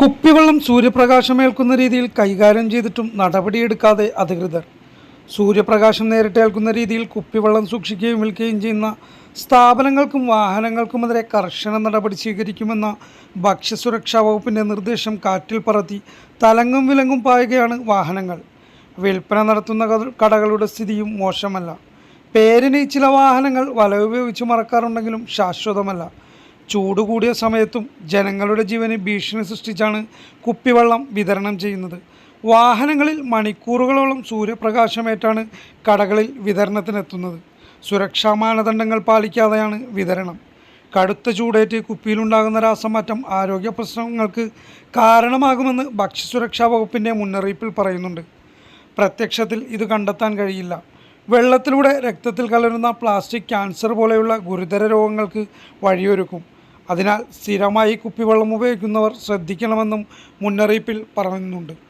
കുപ്പിവെള്ളം സൂര്യപ്രകാശമേൽക്കുന്ന രീതിയിൽ കൈകാര്യം ചെയ്തിട്ടും നടപടിയെടുക്കാതെ അധികൃതർ. സൂര്യപ്രകാശം നേരിട്ടേൽക്കുന്ന രീതിയിൽ കുപ്പിവെള്ളം സൂക്ഷിക്കുകയും വിൽക്കുകയും ചെയ്യുന്ന സ്ഥാപനങ്ങൾക്കും വാഹനങ്ങൾക്കുമെതിരെ കർശന നടപടി സ്വീകരിക്കുമെന്ന ഭക്ഷ്യസുരക്ഷാ വകുപ്പിന്റെ നിർദ്ദേശം കാറ്റിൽ പറത്തി തലങ്ങും വിലങ്ങും പായുകയാണ് വാഹനങ്ങൾ. വിൽപ്പന നടത്തുന്ന കടകളുടെ സ്ഥിതിയും മോശമല്ല. പേരിന് ചില വാഹനങ്ങൾ വല ഉപയോഗിച്ച് മറക്കാറുണ്ടെങ്കിലും ശാശ്വതമല്ല. ചൂട് കൂടിയ സമയത്തും ജനങ്ങളുടെ ജീവന് ഭീഷണി സൃഷ്ടിച്ചാണ് കുപ്പിവെള്ളം വിതരണം ചെയ്യുന്നത്. വാഹനങ്ങളിൽ മണിക്കൂറുകളോളം സൂര്യപ്രകാശമേറ്റാണ് കടകളിൽ വിതരണത്തിനെത്തുന്നത്. സുരക്ഷാ മാനദണ്ഡങ്ങൾ പാലിക്കാതെയാണ് വിതരണം. കടുത്ത ചൂടേറ്റ് കുപ്പിയിലുണ്ടാകുന്ന രാസമാറ്റം ആരോഗ്യ പ്രശ്നങ്ങൾക്ക് കാരണമാകുമെന്ന് ഭക്ഷ്യസുരക്ഷാ വകുപ്പിന്റെ മുന്നറിയിപ്പിൽ പറയുന്നുണ്ട്. പ്രത്യക്ഷത്തിൽ ഇത് കണ്ടെത്താൻ കഴിയില്ല. വെള്ളത്തിലൂടെ രക്തത്തിൽ കലരുന്ന പ്ലാസ്റ്റിക് ക്യാൻസർ പോലെയുള്ള ഗുരുതര രോഗങ്ങൾക്ക് വഴിയൊരുക്കും. അതിനാൽ സ്ഥിരമായി കുപ്പിവെള്ളം ഉപയോഗിക്കുന്നവർ ശ്രദ്ധിക്കണമെന്നും മുന്നറിയിപ്പിൽ പറയുന്നുണ്ട്